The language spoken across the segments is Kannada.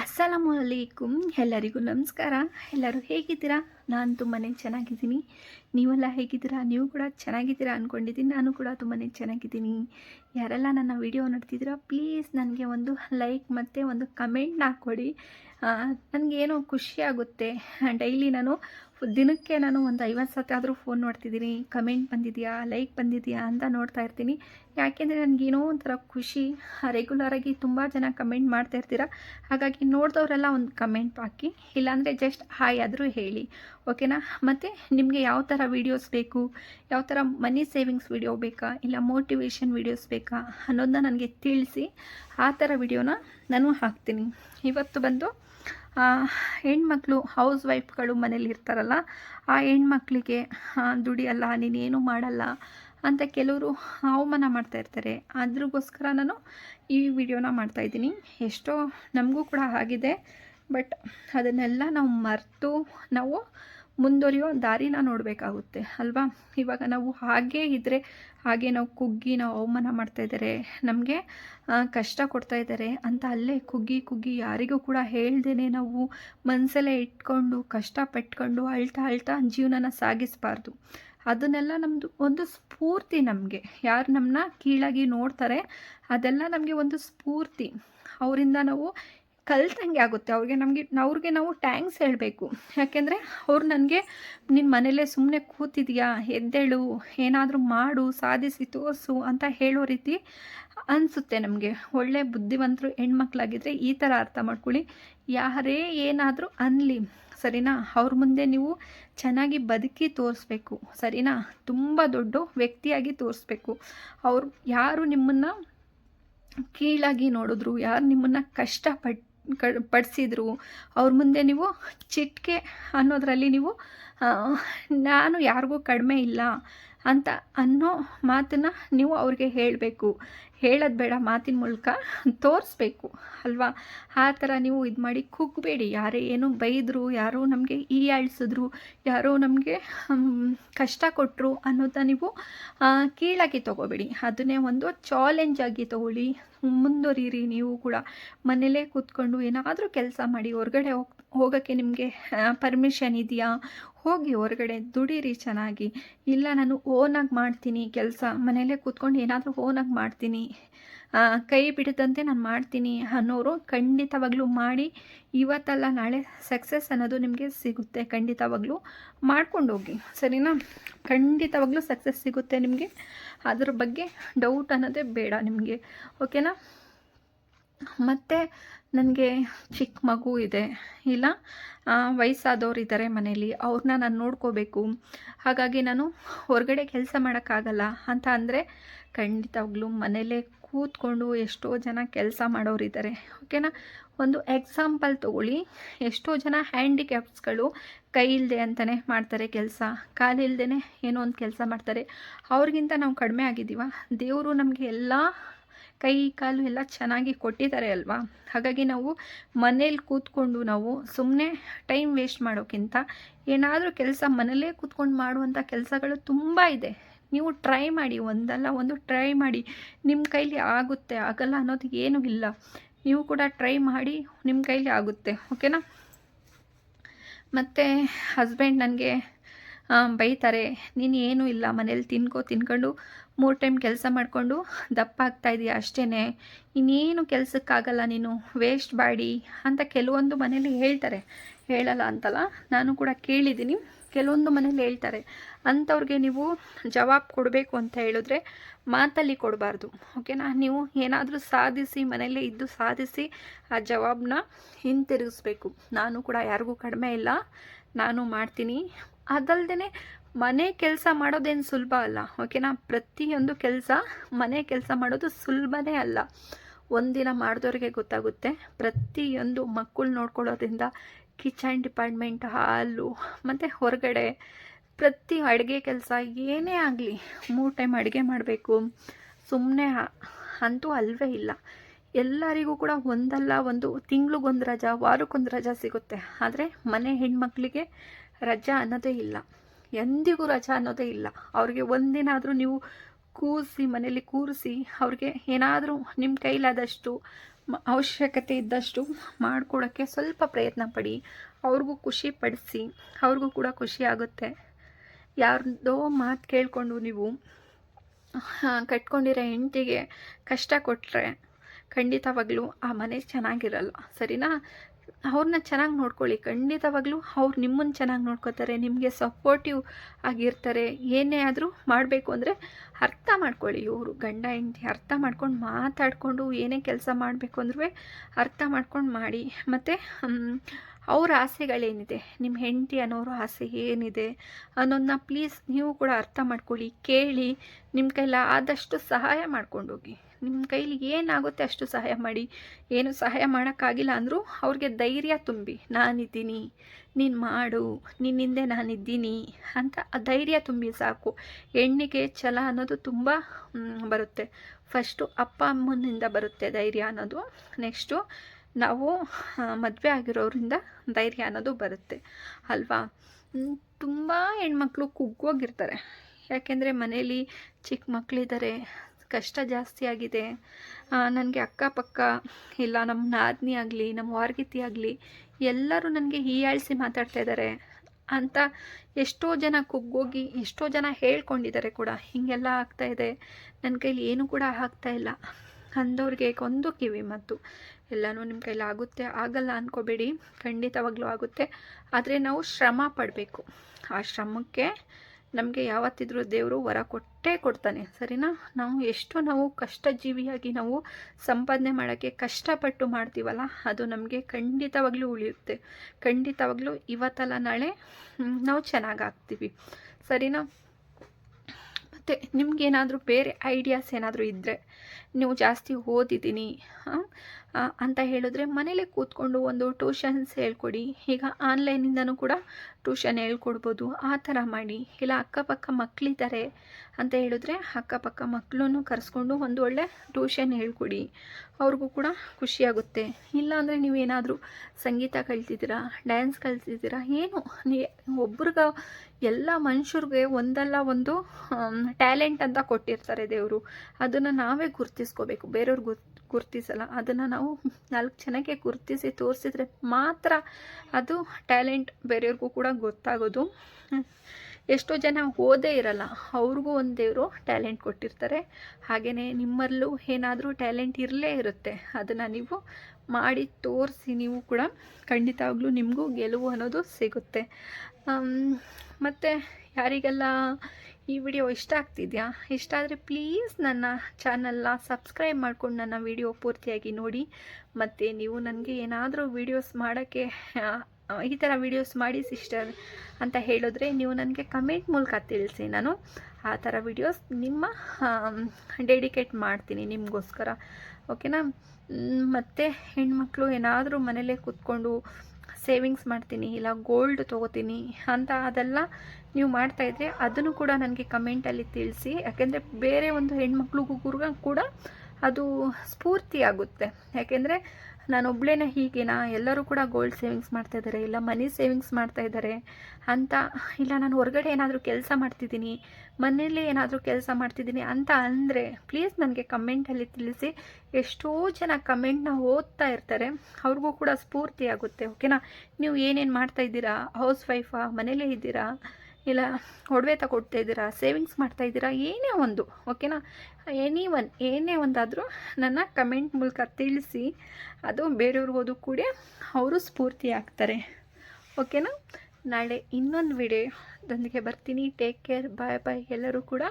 ಅಸ್ಸಲಾಮು ಅಲೈಕುಮ್ ಎಲ್ಲರಿಗೂ ನಮಸ್ಕಾರ. ಎಲ್ಲರೂ ಹೇಗಿದ್ದೀರಾ? ನಾನು ತುಂಬಾ ಚೆನ್ನಾಗಿದ್ದೀನಿ. ನೀವೆಲ್ಲ ಹೇಗಿದ್ದೀರಾ? ನೀವು ಕೂಡ ಚೆನ್ನಾಗಿದ್ದೀರಾ ಅಂದ್ಕೊಂಡಿದ್ದೀನಿ ನಾನು ಕೂಡ ತುಂಬಾ ಚೆನ್ನಾಗಿದ್ದೀನಿ. ಯಾರೆಲ್ಲ ನನ್ನ ವಿಡಿಯೋ ನೋಡ್ತಿದ್ದೀರಾ ಪ್ಲೀಸ್ ನನಗೆ ಒಂದು ಲೈಕ್ ಮತ್ತು ಒಂದು ಕಮೆಂಟ್ನ ಹಾಕ್ಕೊಡಿ. ನನಗೇನೋ ಖುಷಿ ಆಗುತ್ತೆ. ಡೈಲಿ ನಾನು ದಿನಕ್ಕೆ ನಾನು ಒಂದು ಐವತ್ತು ಸತಿ ಆದರೂ ಫೋನ್ ನೋಡ್ತಿದ್ದೀನಿ. ಕಮೆಂಟ್ ಬಂದಿದೆಯಾ? ಲೈಕ್ ಬಂದಿದೆಯಾ ಅಂತ ನೋಡ್ತಾ ಇರ್ತೀನಿ. ಯಾಕೆಂದರೆ ನನಗೇನೋ ಒಂಥರ ಖುಷಿ. ರೆಗ್ಯುಲರಾಗಿ ತುಂಬ ಜನ ಕಮೆಂಟ್ ಮಾಡ್ತಾ ಇರ್ತೀರ? ಹಾಗಾಗಿ ನೋಡಿದವರೆಲ್ಲ ಒಂದು ಕಮೆಂಟ್ ಹಾಕಿ. ಇಲ್ಲಾಂದರೆ ಜಸ್ಟ್ ಹಾಯ್ ಆದರೂ ಹೇಳಿ. ಓಕೆನಾ ಮತ್ತು ನಿಮಗೆ ಯಾವ ಥರ ವೀಡಿಯೋಸ್ ಬೇಕು? ಯಾವ ಥರ ಮನಿ ಸೇವಿಂಗ್ಸ್ ವಿಡಿಯೋ ಬೇಕಾ? ಇಲ್ಲ ಮೋಟಿವೇಶನ್ ವೀಡಿಯೋಸ್ ಬೇಕಾ? ಅನ್ನೋದನ್ನ ನನಗೆ ತಿಳಿಸಿ. ಆ ಥರ ವಿಡಿಯೋನ ನಾನು ಹಾಕ್ತೀನಿ. ಇವತ್ತು ಬಂದು ಹೆಣ್ಮಕ್ಳು ಹೌಸ್ ವೈಫ್ಗಳು ಮನೇಲಿ ಇರ್ತಾರಲ್ಲ, ಆ ಹೆಣ್ಮಕ್ಳಿಗೆ ದುಡಿಯಲ್ಲ, ನೀನೇನು ಮಾಡಲ್ಲ ಅಂತ ಕೆಲವರು ಅವಮಾನ ಮಾಡ್ತಾಯಿರ್ತಾರೆ ಅದ್ರಿಗೋಸ್ಕರ ನಾನು ಈ ವಿಡಿಯೋನ ಮಾಡ್ತಾಯಿದ್ದೀನಿ ಎಷ್ಟೋ ನಮಗೂ ಕೂಡ ಆಗಿದೆ, ಬಟ್ ಅದನ್ನೆಲ್ಲ ನಾವು ಮರೆತು ನಾವು ಮುಂದುವರಿಯೋ ದಾರಿನ ನೋಡಬೇಕಾಗುತ್ತೆ, ಅಲ್ವಾ? ಇವಾಗ ನಾವು ಹಾಗೇ ಇದ್ದರೆ ಹಾಗೆ ನಾವು ಕುಗ್ಗಿ ನಾವು ಅವಮಾನ ಮಾಡ್ತಾ ಇದ್ದಾರೆ ನಮಗೆ ಕಷ್ಟ ಕೊಡ್ತಾ ಇದ್ದಾರೆ ಅಂತ ಅಲ್ಲೇ ಕುಗ್ಗಿ ಕುಗ್ಗಿ ಯಾರಿಗೂ ಕೂಡ ಹೇಳ್ದೇ ನಾವು ಮನಸ್ಸಲ್ಲೇ ಇಟ್ಕೊಂಡು, ಕಷ್ಟ ಪೆಟ್ಕೊಂಡು, ಅಳ್ತಾ ಅಳ್ತಾ ಜೀವನನ ಸಾಗಿಸಬಾರ್ದು. ಅದನ್ನೆಲ್ಲ ನಮ್ಮದು ಒಂದು ಸ್ಫೂರ್ತಿ ನಮಗೆ. ಯಾರು ನಮ್ಮನ್ನ ಕೀಳಾಗಿ ನೋಡ್ತಾರೆ, ಅದೆಲ್ಲ ನಮಗೆ ಒಂದು ಸ್ಫೂರ್ತಿ. ಅವರಿಂದ ನಾವು ಕಲ್ತಂಗೆ ಆಗುತ್ತೆ. ಅವ್ರಿಗೆ ನಮಗೆ, ಅವ್ರಿಗೆ ನಾವು ಟ್ಯಾಂಕ್ಸ್ ಹೇಳಬೇಕು. ಯಾಕೆಂದರೆ ಅವ್ರು ನನಗೆ ನಿನ್ನ ಮನೇಲೇ ಸುಮ್ಮನೆ ಕೂತಿದ್ಯಾ? ಎದ್ದೇಳು, ಏನಾದರೂ ಮಾಡು, ಸಾಧಿಸಿ, ತೋರಿಸು ಅಂತ ಹೇಳೋ ರೀತಿ ಅನಿಸುತ್ತೆ ನಮಗೆ. ಒಳ್ಳೆ ಬುದ್ಧಿವಂತರು ಹೆಣ್ಮಕ್ಳಾಗಿದ್ದರೆ ಈ ಥರ ಅರ್ಥ ಮಾಡ್ಕೊಳ್ಳಿ. ಯಾರೇ ಏನಾದರೂ ಅನ್ನಲಿ ಸರಿನಾ? ಅವ್ರ ಮುಂದೆ ನೀವು ಚೆನ್ನಾಗಿ ಬದುಕಿ ತೋರಿಸ್ಬೇಕು. ಸರಿನಾ? ತುಂಬ ದೊಡ್ಡ ವ್ಯಕ್ತಿಯಾಗಿ ತೋರಿಸ್ಬೇಕು. ಅವ್ರು ಯಾರು ನಿಮ್ಮನ್ನು ಕೀಳಾಗಿ ನೋಡಿದ್ರು, ಯಾರು ನಿಮ್ಮನ್ನು ಕಷ್ಟಪಟ್ಟು ಪಡಿಸಿದ್ರು. ಅವ್ರ ಮುಂದೆ ನೀವು ಚಿಟ್ಕೆ ಅನ್ನೋದರಲ್ಲಿ ನೀವು ನಾನು ಯಾರಿಗೂ ಕಡಿಮೆ ಇಲ್ಲ. ಅಂತ ಅನ್ನೋ ಮಾತನ್ನು ನೀವು ಅವ್ರಿಗೆ ಹೇಳಬೇಕು. ಹೇಳೋದು ಬೇಡ, ಮಾತಿನ ಮೂಲಕ ತೋರಿಸ್ಬೇಕು, ಅಲ್ವಾ? ಆ ಥರ ನೀವು ಇದು ಮಾಡಿ ಕುಗ್ಬೇಡಿ. ಯಾರೇ ಏನು ಬೈದರು, ಯಾರೋ ನಮಗೆ ಈಯಾಳಿಸಿದ್ರು ಯಾರೋ ನಮಗೆ ಕಷ್ಟ ಕೊಟ್ಟರು ಅನ್ನೋದನ್ನ ನೀವು ಕೀಳಾಗಿ ತೊಗೋಬೇಡಿ. ಅದನ್ನೇ ಒಂದು ಚಾಲೆಂಜ್ ಆಗಿ ತಗೊಳ್ಳಿ. ಮುಂದುವರಿಯಿರಿ ನೀವು ಕೂಡ. ಮನೇಲೇ ಕೂತ್ಕೊಂಡು ಏನಾದರೂ ಕೆಲಸ ಮಾಡಿ, ಹೊರಗಡೆ ಹೋಗ್ ಹೋಗೋಕ್ಕೆ ನಿಮಗೆ ಪರ್ಮಿಷನ್ ಇದೆಯಾ? ಹೋಗಿ ಹೊರಗಡೆ ದುಡೀರಿ ಚೆನ್ನಾಗಿ. ಇಲ್ಲ, ನಾನು ಓನಾಗಿ ಮಾಡ್ತೀನಿ ಕೆಲಸ. ಮನೆಯಲ್ಲೇ ಕೂತ್ಕೊಂಡು ಏನಾದರೂ ಓನಾಗಿ ಮಾಡ್ತೀನಿ. ಕೈ ಬಿಡದಂತೆ ನಾನು ಮಾಡ್ತೀನಿ ಅನ್ನೋರು ಖಂಡಿತವಾಗ್ಲೂ ಮಾಡಿ, ಇವತ್ತಲ್ಲ ನಾಳೆ ಸಕ್ಸಸ್ ಅನ್ನೋದು ನಿಮಗೆ ಸಿಗುತ್ತೆ. ಖಂಡಿತವಾಗ್ಲೂ ಮಾಡ್ಕೊಂಡು ಹೋಗಿ. ಸರಿನಾ? ಖಂಡಿತವಾಗ್ಲೂ ಸಕ್ಸಸ್ ಸಿಗುತ್ತೆ ನಿಮಗೆ. ಅದ್ರ ಬಗ್ಗೆ ಡೌಟ್ ಅನ್ನೋದೇ ಬೇಡ ನಿಮಗೆ. ಓಕೆನಾ ಮತ್ತು ನನಗೆ ಚಿಕ್ಕ ಮಗು ಇದೆ. ಇಲ್ಲ ವಯಸ್ಸಾದವ್ರು ಇದ್ದಾರೆ ಮನೇಲಿ. ಅವ್ರನ್ನ ನಾನು ನೋಡ್ಕೋಬೇಕು. ಹಾಗಾಗಿ ನಾನು ಹೊರಗಡೆ ಕೆಲಸ ಮಾಡೋಕ್ಕಾಗಲ್ಲ ಅಂತ ಅಂದರೆ ಖಂಡಿತವಾಗ್ಲೂ ಮನೇಲೇ ಕೂತ್ಕೊಂಡು ಎಷ್ಟೋ ಜನ ಕೆಲಸ ಮಾಡೋರಿದ್ದಾರೆ ಓಕೆನಾ ಒಂದು ಎಕ್ಸಾಂಪಲ್ ತಗೊಳ್ಳಿ. ಎಷ್ಟೋ ಜನ ಹ್ಯಾಂಡಿಕ್ಯಾಪ್ಸ್ಗಳು ಕೈ ಇಲ್ಲದೆ ಅಂತಲೇ ಮಾಡ್ತಾರೆ ಕೆಲಸ. ಕಾಲಿಲ್ಲದೇ ಏನೋ ಒಂದು ಕೆಲಸ ಮಾಡ್ತಾರೆ. ಅವ್ರಿಗಿಂತ ನಾವು ಕಡಿಮೆ ಆಗಿದ್ದೀವ? ದೇವರು ನಮಗೆ ಎಲ್ಲ ಕೈ ಕಾಲು ಎಲ್ಲ ಚೆನ್ನಾಗಿ ಕೊಟ್ಟಿದ್ದಾರೆ ಅಲ್ವಾ? ಹಾಗಾಗಿ ನಾವು ಮನೇಲಿ ಕೂತ್ಕೊಂಡು ನಾವು ಸುಮ್ಮನೆ ಟೈಮ್ ವೇಸ್ಟ್ ಮಾಡೋಕ್ಕಿಂತ ಏನಾದರೂ ಕೆಲಸ ಮನೇಲೇ ಕೂತ್ಕೊಂಡು ಮಾಡುವಂಥ ಕೆಲಸಗಳು ತುಂಬ ಇದೆ. ನೀವು ಟ್ರೈ ಮಾಡಿ, ಒಂದಲ್ಲ ಒಂದು ಟ್ರೈ ಮಾಡಿ ನಿಮ್ಮ ಕೈಲಿ ಆಗುತ್ತೆ, ಆಗಲ್ಲ ಅನ್ನೋದು ಏನೂ ಇಲ್ಲ. ನೀವು ಕೂಡ ಟ್ರೈ ಮಾಡಿ ನಿಮ್ಮ ಕೈಲಿ ಆಗುತ್ತೆ, ಓಕೆನಾ? ಮತ್ತು ಹಸ್ಬೆಂಡ್ ನನಗೆ ಬೈತಾರೆ, ನೀನು ಏನೂ ಇಲ್ಲ, ಮನೇಲಿ ತಿನ್ಕೋ, ತಿನ್ಕೊಂಡು ಮೂರು ಟೈಮ್ ಕೆಲಸ ಮಾಡಿಕೊಂಡು ದಪ್ಪ ಆಗ್ತಾ ಇದೆಯಾ ಅಷ್ಟೇ ಇನ್ನೇನು ಕೆಲಸಕ್ಕಾಗಲ್ಲ ನೀನು, ವೇಸ್ಟ್ ಬಾಡಿ ಅಂತ ಕೆಲವೊಂದು ಮನೇಲಿ ಹೇಳ್ತಾರೆ. ಹೇಳಲ್ಲ ಅಂತಲ್ಲ, ನಾನು ಕೂಡ ಕೇಳಿದ್ದೀನಿ. ಕೆಲವೊಂದು ಮನೇಲಿ ಹೇಳ್ತಾರೆ ಅಂಥವ್ರಿಗೆ ನೀವು ಜವಾಬ್ ಕೊಡಬೇಕು ಅಂತ ಹೇಳಿದ್ರೆ ಮಾತಲ್ಲಿ ಕೊಡಬಾರ್ದು, ಓಕೆನಾ? ನೀವು ಏನಾದರೂ ಸಾಧಿಸಿ ಮನೆಯಲ್ಲೇ ಇದ್ದು ಸಾಧಿಸಿ ಆ ಜವಾಬ್ನ ಹಿಂತಿರುಗಿಸ್ಬೇಕು. ನಾನು ಕೂಡ ಯಾರಿಗೂ ಕಡಿಮೆ ಇಲ್ಲ, ನಾನು ಮಾಡ್ತೀನಿ ಅದಲ್ದೇ ಮನೆ ಕೆಲಸ ಮಾಡೋದೇನು ಸುಲಭ ಅಲ್ಲ ಓಕೆನಾ ಪ್ರತಿಯೊಂದು ಕೆಲಸ ಮನೆ ಕೆಲಸ ಮಾಡೋದು ಸುಲಭನೇ ಅಲ್ಲ. ಒಂದಿನ ಮಾಡಿದವ್ರಿಗೆ ಗೊತ್ತಾಗುತ್ತೆ, ಪ್ರತಿಯೊಂದು ಮಕ್ಕಳು ನೋಡ್ಕೊಳ್ಳೋದ್ರಿಂದ ಕಿಚನ್ ಡಿಪಾರ್ಟ್ಮೆಂಟ್, ಹಾಲು, ಮತ್ತು ಹೊರಗಡೆ ಪ್ರತಿ ಅಡುಗೆ ಕೆಲಸ ಏನೇ ಆಗಲಿ ಮೂರು ಟೈಮ್ ಅಡುಗೆ ಮಾಡಬೇಕು. ಸುಮ್ಮನೆ ಅಂತೂ ಅಲ್ವೇ ಇಲ್ಲ. ಎಲ್ಲರಿಗೂ ಕೂಡ ಒಂದಲ್ಲ ಒಂದು ತಿಂಗ್ಳಿಗೊಂದು ರಜಾ, ವಾರಕ್ಕೊಂದು ರಜಾ ಸಿಗುತ್ತೆ. ಆದರೆ ಮನೆ ಹೆಣ್ಮಕ್ಳಿಗೆ ರಜಾ ಅನ್ನೋದೇ ಇಲ್ಲ. ಎಂದಿಗೂ ರಜಾ ಅನ್ನೋದೇ ಇಲ್ಲ. ಅವ್ರಿಗೆ ಒಂದಿನಾದರೂ ನೀವು ಕೂರಿಸಿ ಮನೇಲಿ ಕೂರಿಸಿ, ಅವ್ರಿಗೆ ಏನಾದರೂ ನಿಮ್ಮ ಕೈಲಾದಷ್ಟು ಅವಶ್ಯಕತೆ ಇದ್ದಷ್ಟು ಮಾಡಿಕೊಡೋಕ್ಕೆ ಸ್ವಲ್ಪ ಪ್ರಯತ್ನ ಪಡಿ. ಅವ್ರಿಗೂ ಖುಷಿ ಪಡಿಸಿ. ಅವ್ರಿಗೂ ಕೂಡ ಖುಷಿ ಆಗುತ್ತೆ. ಯಾರ್ದೋ ಮಾತು ಕೇಳಿಕೊಂಡು ನೀವು ಕಟ್ಕೊಂಡಿರೋ ಹೆಂಡತಿಗೆ ಕಷ್ಟ ಕೊಟ್ಟರೆ ಖಂಡಿತವಾಗ್ಲೂ ಆ ಮನೆ ಚೆನ್ನಾಗಿರಲ್ಲ. ಸರಿನಾ? ಅವ್ರನ್ನ ಚೆನ್ನಾಗಿ ನೋಡ್ಕೊಳ್ಳಿ. ಖಂಡಿತವಾಗ್ಲೂ ಅವ್ರು ನಿಮ್ಮನ್ನು ಚೆನ್ನಾಗಿ ನೋಡ್ಕೋತಾರೆ, ನಿಮಗೆ ಸಪೋರ್ಟಿವ್ ಆಗಿರ್ತಾರೆ. ಏನೇ ಆದರೂ ಮಾಡಬೇಕು ಅಂದರೆ ಅರ್ಥ ಮಾಡ್ಕೊಳ್ಳಿ ಇವರು. ಗಂಡ, ಹೆಂಡತಿ ಅರ್ಥ ಮಾಡ್ಕೊಂಡು ಮಾತಾಡಿಕೊಂಡು ಏನೇ ಕೆಲಸ ಮಾಡಬೇಕು ಅಂದ್ರೂ ಅರ್ಥ ಮಾಡ್ಕೊಂಡು ಮಾಡಿ. ಮತ್ತು ಅವ್ರ ಆಸೆಗಳೇನಿದೆ? ನಿಮ್ಮ ಹೆಂಡತಿ ಅನ್ನೋರ ಆಸೆ ಏನಿದೆ? ಅನ್ನೋದನ್ನ ಪ್ಲೀಸ್ ನೀವು ಕೂಡ ಅರ್ಥ ಮಾಡ್ಕೊಳ್ಳಿ, ಕೇಳಿ ನಿಮ್ಮ ಕೈಲ ಆದಷ್ಟು ಸಹಾಯ ಮಾಡ್ಕೊಂಡು ಹೋಗಿ ನಿಮ್ಮ ಕೈಲಿ ಏನಾಗುತ್ತೆ ಅಷ್ಟು ಸಹಾಯ ಮಾಡಿ. ಏನು ಸಹಾಯ ಮಾಡೋಕ್ಕಾಗಿಲ್ಲ ಅಂದರೂ ಅವ್ರಿಗೆ ಧೈರ್ಯ ತುಂಬಿ. ನಾನಿದ್ದೀನಿ, ನೀನು ಮಾಡು ನಿನ್ನಿಂದೆ ನಾನಿದ್ದೀನಿ ಅಂತ ಆ ಧೈರ್ಯ ತುಂಬಿ ಸಾಕು. ಹೆಣ್ಣಿಗೆ ಛಲ ಅನ್ನೋದು ತುಂಬ ಬರುತ್ತೆ. ಫಸ್ಟು ಅಪ್ಪ ಅಮ್ಮನಿಂದ ಬರುತ್ತೆ ಧೈರ್ಯ ಅನ್ನೋದು. ನೆಕ್ಸ್ಟು ನಾವು ಮದುವೆ ಆಗಿರೋರಿಂದ ಧೈರ್ಯ ಅನ್ನೋದು ಬರುತ್ತೆ. ಅಲ್ವಾ? ತುಂಬ ಹೆಣ್ಮಕ್ಳು ಕುಗ್ಗೋಗಿರ್ತಾರೆ. ಯಾಕೆಂದರೆ ಮನೇಲಿ ಚಿಕ್ಕ ಮಕ್ಕಳಿದ್ದಾರೆ ಕಷ್ಟ ಜಾಸ್ತಿ ಆಗಿದೆ. ನನಗೆ ಅಕ್ಕಪಕ್ಕ ಇಲ್ಲ ನಮ್ಮ ನಾದಿನಿ ಆಗಲಿ ನಮ್ಮ ವಾರ್ಗಿತಿ ಆಗಲಿ, ಎಲ್ಲರೂ ನನಗೆ ಹೀಯಾಳಿಸಿ ಮಾತಾಡ್ತಾ ಇದ್ದಾರೆ ಅಂತ ಎಷ್ಟೋ ಜನ ಕುಗ್ಗೋಗಿ, ಎಷ್ಟೋ ಜನ ಹೇಳ್ಕೊಂಡಿದ್ದಾರೆ ಕೂಡ. ಹೀಗೆಲ್ಲ ಆಗ್ತಾ ಇದೆ. ನನ್ನ ಕೈಲಿ ಏನೂ ಕೂಡ ಆಗ್ತಾ ಇಲ್ಲ. ಅಂದವ್ರಿಗೆ ಒಂದು ಕಿವಿ ಮತ್ತು ಎಲ್ಲನೂ ನಿಮ್ಮ ಕೈಲಿ ಆಗುತ್ತೆ. ಆಗಲ್ಲ ಅಂದ್ಕೋಬೇಡಿ ಖಂಡಿತವಾಗ್ಲೂ ಆಗುತ್ತೆ. ಆದರೆ ನಾವು ಶ್ರಮ ಪಡಬೇಕು. ಆ ಶ್ರಮಕ್ಕೆ ನಮಗೆ ಯಾವತ್ತಿದ್ರೂ ದೇವರು ವರ ಕೊಟ್ಟೇ ಕೊಡ್ತಾನೆ, ಸರಿನಾ? ನಾವು ಎಷ್ಟು ನಾವು ಕಷ್ಟಜೀವಿಯಾಗಿ ನಾವು ಸಂಪಾದನೆ ಮಾಡೋಕ್ಕೆ ಕಷ್ಟಪಟ್ಟು ಮಾಡ್ತೀವಲ್ಲ, ಅದು ನಮಗೆ ಖಂಡಿತವಾಗ್ಲೂ ಉಳಿಯುತ್ತೆ. ಖಂಡಿತವಾಗ್ಲೂ ಇವತ್ತಲ್ಲ ನಾಳೆ ನಾವು ಚೆನ್ನಾಗಾಗ್ತೀವಿ. ಸರಿನಾ? ಮತ್ತು ನಿಮ್ಗೇನಾದರೂ ಬೇರೆ ಐಡಿಯಾಸ್ ಏನಾದರೂ ಇದ್ದರೆ ಜಾಸ್ತಿ ಓದಿದ್ದೀನಿ ಅಂತ ಹೇಳಿದ್ರೆ ಮನೇಲೆ ಕೂತ್ಕೊಂಡು ಒಂದು ಟ್ಯೂಷನ್ಸ್ ಹೇಳ್ಕೊಡಿ. ಈಗ ಆನ್ಲೈನಿಂದನೂ ಕೂಡ ಟ್ಯೂಷನ್ ಹೇಳ್ಕೊಡ್ಬೋದು. ಆ ಥರ ಮಾಡಿ. ಇಲ್ಲ ಅಕ್ಕಪಕ್ಕ ಮಕ್ಕಳಿದ್ದಾರೆ ಅಂತ ಹೇಳಿದ್ರೆ ಅಕ್ಕಪಕ್ಕ ಮಕ್ಕಳನ್ನು ಕರೆಸ್ಕೊಂಡು ಒಂದು ಒಳ್ಳೆ ಟ್ಯೂಷನ್ ಹೇಳ್ಕೊಡಿ. ಅವ್ರಿಗೂ ಕೂಡ ಖುಷಿಯಾಗುತ್ತೆ. ಇಲ್ಲಾಂದರೆ ನೀವೇನಾದರೂ ಸಂಗೀತ ಕಲ್ತಿದ್ದೀರಾ, ಡ್ಯಾನ್ಸ್ ಕಲ್ತಿದ್ದೀರಾ, ಏನು? ನೀ ಒಬ್ರಿಗ ಎಲ್ಲ ಮನುಷ್ಯರಿಗೆ ಒಂದಲ್ಲ ಒಂದು ಟ್ಯಾಲೆಂಟ್ ಅಂತ ಕೊಟ್ಟಿರ್ತಾರೆ ದೇವರು. ಅದನ್ನು ನಾವೇ ಗುರ್ತಿಸ್ಕೋಬೇಕು. ಬೇರೆಯವ್ರು ಗುರ್, ಗುರ್ತಿಸಲ್ಲ. ಅದನ್ನು ನಾವು ನಾಲ್ಕು ಜನಕ್ಕೆ ಗುರ್ತಿಸಿ ತೋರಿಸಿದ್ರೆ ಮಾತ್ರ ಅದು ಟ್ಯಾಲೆಂಟ್ ಬೇರೆಯವ್ರಿಗೂ ಕೂಡ ಗೊತ್ತಾಗೋದು. ಎಷ್ಟೋ ಜನ ಓದೇ ಇರಲ್ಲ. ಅವ್ರಿಗೂ ಒಂದು ದೇವರು ಟ್ಯಾಲೆಂಟ್ ಕೊಟ್ಟಿರ್ತಾರೆ. ಹಾಗೆಯೇ ನಿಮ್ಮಲ್ಲೂ ಏನಾದರೂ ಟ್ಯಾಲೆಂಟ್ ಇರಲೇ ಇರುತ್ತೆ. ಅದನ್ನು ನೀವು ಮಾಡಿ ತೋರಿಸಿ ನೀವು ಕೂಡ ಖಂಡಿತವಾಗ್ಲೂ ನಿಮಗೂ ಗೆಲುವು ಅನ್ನೋದು ಸಿಗುತ್ತೆ. ಮತ್ತು ಯಾರಿಗೆಲ್ಲ ಈ ವಿಡಿಯೋ ಇಷ್ಟ ಆಗ್ತಿದೆಯಾ? ಇಷ್ಟ ಆದರೆ ಪ್ಲೀಸ್ ನನ್ನ ಚಾನಲ್ನ ಸಬ್ಸ್ಕ್ರೈಬ್ ಮಾಡ್ಕೊಂಡು ನನ್ನ ವಿಡಿಯೋ ಪೂರ್ತಿಯಾಗಿ ನೋಡಿ. ಮತ್ತು ನೀವು ನನಗೆ ಏನಾದರೂ ವಿಡಿಯೋಸ್ ಮಾಡೋಕ್ಕೆ ಈ ಥರ ವಿಡಿಯೋಸ್ ಮಾಡಿ ಸಿಸ್ಟರ್ ಅಂತ ಹೇಳಿದ್ರೆ ನೀವು ನನಗೆ ಕಮೆಂಟ್ ಮೂಲಕ ತಿಳಿಸಿ. ನಾನು ಆ ಥರ ವಿಡಿಯೋಸ್ ನಿಮ್ಮ ಡೆಡಿಕೇಟ್ ಮಾಡ್ತೀನಿ ನಿಮಗೋಸ್ಕರ. ಓಕೆನಾ? ಮತ್ತು ಹೆಣ್ಮಕ್ಳು ಏನಾದರೂ ಮನೇಲೇ ಕೂತ್ಕೊಂಡು ಸೇವಿಂಗ್ಸ್ ಮಾಡ್ತೀನಿ, ಇಲ್ಲ ಗೋಲ್ಡ್ ತೊಗೋತೀನಿ ಅಂತ ಅದೆಲ್ಲ ನೀವು ಮಾಡ್ತಾಯಿದ್ರೆ ಅದನ್ನು ಕೂಡ ನನಗೆ ಕಮೆಂಟಲ್ಲಿ ತಿಳಿಸಿ. ಯಾಕೆಂದರೆ ಬೇರೆ ಒಂದು ಹೆಣ್ಮಕ್ಳಿಗೂ ಕೂಡ ಅದು ಸ್ಫೂರ್ತಿ ಆಗುತ್ತೆ ಯಾಕೆಂದರೆ ನಾನೊಬ್ಳೇನೆ ಹೀಗೇನಾ? ಎಲ್ಲರೂ ಕೂಡ ಗೋಲ್ಡ್ ಸೇವಿಂಗ್ಸ್ ಮಾಡ್ತಾ ಇದ್ದಾರೆ ಇಲ್ಲ ಮನಿ ಸೇವಿಂಗ್ಸ್ ಮಾಡ್ತಾ ಇದ್ದಾರೆ ಅಂತ, ಇಲ್ಲ ನಾನು ಹೊರಗಡೆ ಏನಾದರೂ ಕೆಲಸ ಮಾಡ್ತಿದ್ದೀನಿ, ಮನೆಯಲ್ಲೇ ಏನಾದರೂ ಕೆಲಸ ಮಾಡ್ತಿದ್ದೀನಿ ಅಂತ ಅಂದರೆ ಪ್ಲೀಸ್ ನನಗೆ ಕಮೆಂಟಲ್ಲಿ ತಿಳಿಸಿ. ಎಷ್ಟೋ ಜನ ಕಮೆಂಟ್ನ ಓದ್ತಾ ಇರ್ತಾರೆ, ಅವ್ರಿಗೂ ಕೂಡ ಸ್ಫೂರ್ತಿ ಆಗುತ್ತೆ ಓಕೆನಾ ನೀವು ಏನೇನು ಮಾಡ್ತಾ ಇದ್ದೀರಾ? ಹೌಸ್ ವೈಫಾ ಮನೇಲೇ ಇದ್ದೀರಾ? ಇಲ್ಲ, ಒಡವೆ ತಗೊಡ್ತಾ ಇದ್ದೀರಾ ಸೇವಿಂಗ್ಸ್ ಮಾಡ್ತಾ ಇದ್ದೀರಾ, ಏನೇ ಒಂದು ಓಕೆನಾ ಎನಿ ಒನ್ ಏನೇ ಒಂದಾದರೂ ನನ್ನ ಕಮೆಂಟ್ ಮೂಲಕ ತಿಳಿಸಿ, ಅದು ಬೇರೆಯವ್ರಿಗೋದು ಕೂಡ ಅವರು ಸ್ಫೂರ್ತಿ ಆಗ್ತಾರೆ ಓಕೆನಾ ನಾಳೆ ಇನ್ನೊಂದು ವಿಡಿಯೋದೊಂದಿಗೆ ಬರ್ತೀನಿ. ಟೇಕ್ ಕೇರ್ ಬಾಯ್ ಬಾಯ್ ಎಲ್ಲರೂ ಕೂಡ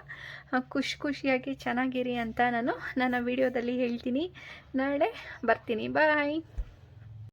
ಖುಷಿ ಖುಷಿಯಾಗಿ ಚೆನ್ನಾಗಿರಿ ಅಂತ ನಾನು ನನ್ನ ವಿಡಿಯೋದಲ್ಲಿ ಹೇಳ್ತೀನಿ. ನಾಳೆ ಬರ್ತೀನಿ. ಬಾಯ್